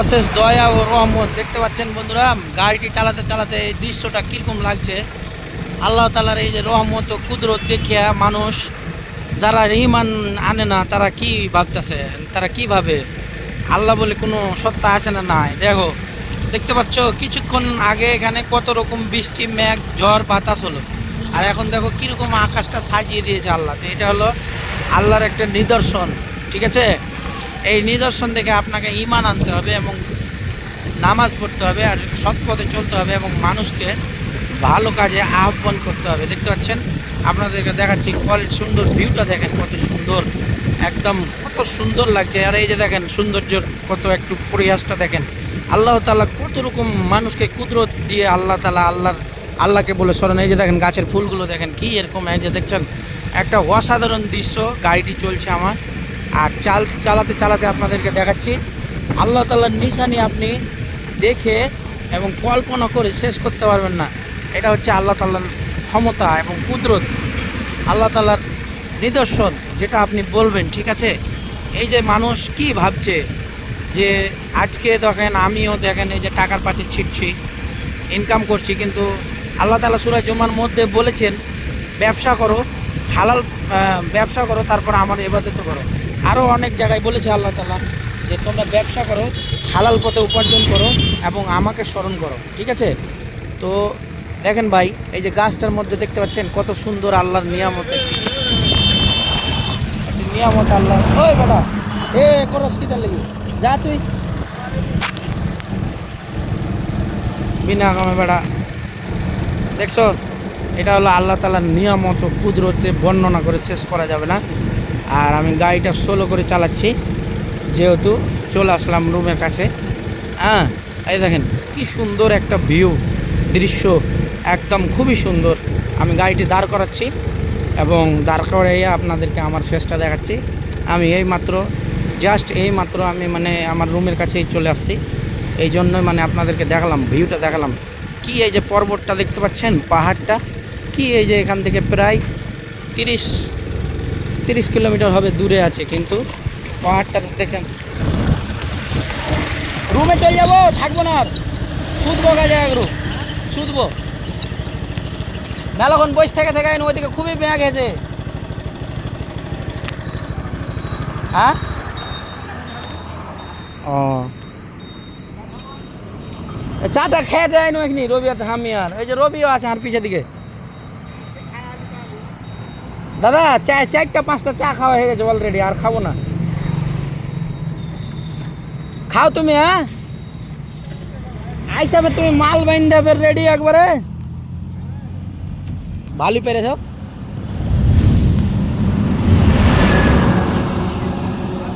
অশেষ দয়া ও রহমত। দেখতে পাচ্ছেন বন্ধুরা, গাড়িটি চালাতে চালাতে এই দৃশ্যটা কীরকম লাগছে? আল্লাহ তালার এই যে রহমত ও কুদরত দেখিয়া মানুষ, যারা ইমান আনে না, তারা কি ভাবতেছে? তারা কি ভাবে? আল্লাহ বলে কোনো সত্তা আছে না নাই? দেখো, দেখতে পাচ্ছ, কিছুক্ষণ আগে এখানে কত রকম বৃষ্টি, মেঘ, ঝড়, বাতাস হলো। আর এখন দেখো কীরকম আকাশটা সাজিয়ে দিয়েছে আল্লাহ। তো এটা হলো আল্লাহর একটা নিদর্শন, ঠিক আছে? এই নিদর্শন দেখে আপনাকে ইমান আনতে হবে এবং নামাজ পড়তে হবে আর সৎ পথে চলতে হবে এবং মানুষকে ভালো কাজে আহ্বান করতে হবে। দেখতে পাচ্ছেন? আপনাদেরকে দেখাচ্ছি কল সুন্দর, ভিউটা দেখেন কত সুন্দর। একদম কত সুন্দর লাগছে। আর এই যে দেখেন, সৌন্দর্যর কত একটু পরিহাসটা দেখেন। আল্লাহ তালা কত রকম মানুষকে কুদরত দিয়ে আল্লাহ তালা আল্লাহর, আল্লাহকে বলে স্মরণ। এই যে দেখেন, গাছের ফুলগুলো দেখেন, কি এরকম। এই যে দেখছেন, একটা অসাধারণ দৃশ্য। গাড়িটি চলছে আমার। আর চাল চালাতে চালাতে আপনাদেরকে দেখাচ্ছি। আল্লাহ তাল্লার নিশানি আপনি দেখে এবং কল্পনা করে শেষ করতে পারবেন না। এটা হচ্ছে আল্লাহ তাল্লার ক্ষমতা এবং কুদরত। আল্লাহ তাল্লার নিদর্শন, যেটা আপনি বলবেন, ঠিক আছে? এই যে মানুষ কি ভাবছে যে আজকে দেখেন আমিও দেখেন এই যে টাকার পাশে ছিটছি ইনকাম করছি, কিন্তু আল্লাহ তালা সুরাজ জমার মধ্যে বলেছেন, ব্যবসা করো, হালাল ব্যবসা করো, তারপর আমার এবাদত করো। আরও অনেক জায়গায় বলেছে আল্লাহ তালা যে তোমরা ব্যবসা করো, হালাল পথে উপার্জন করো এবং আমাকে স্মরণ করো, ঠিক আছে? তো দেখেন ভাই, এই যে গাছটার মধ্যে দেখতে পাচ্ছেন কত সুন্দর আল্লাহর নিয়ামত। নিয়ামত আল্লাহ ওই বেটা, এ করস কিটা লেগে? যা তুই। বিনা কামে বেড়া দেখছ? এটা হলো আল্লাহ তালার নিয়ামত কুদরতে বর্ণনা করে শেষ করা যাবে না। আর আমি গাড়িটা সোলো করে চালাচ্ছি। যেহেতু চলে আসলাম রুমের কাছে। হ্যাঁ এই দেখেন, কি সুন্দর একটা ভিউ দৃশ্য, একদম খুবই সুন্দর। আমি গাড়িটি দাঁড় করাচ্ছি এবং দাঁড় করাইয়া আপনাদেরকে আমার ফেসটা দেখাচ্ছি। আমি এই মাত্র জাস্ট এই মাত্র আমি মানে আমার রুমের কাছেই চলে আসছি। এই জন্যই মানে আপনাদেরকে দেখালাম ভিউটা দেখালাম। কি এই যে পর্বতটা দেখতে পাচ্ছেন? পাহাড়টা, কি এই যে এখান থেকে প্রায় তিরিশ তিরিশ কিলোমিটার হবে, দূরে আছে, কিন্তু পাহাড়টা দেখেন রুমে চলে যাব, থাকব না আর। শুধবো কাজে এগুলো শুধবো। মেলাখন বসে থেকে থেকে ওইদিকে খুবই ব্যাগ হয়েছে হ্যাঁ? ও। চাটা খেয়ে দেয় না এখানে রবি হামি আর ওই যে রবিও আছে আর পিছের দিকে। দাদা চা চারটা পাঁচটা চা খাওয়া হয়ে গেছে অলরেডি আর খাবো না খাও তুমি হ্যাঁ আইসাবে তুমি মাল বাইন্দা রেডি একবারে ভালো পেরেছ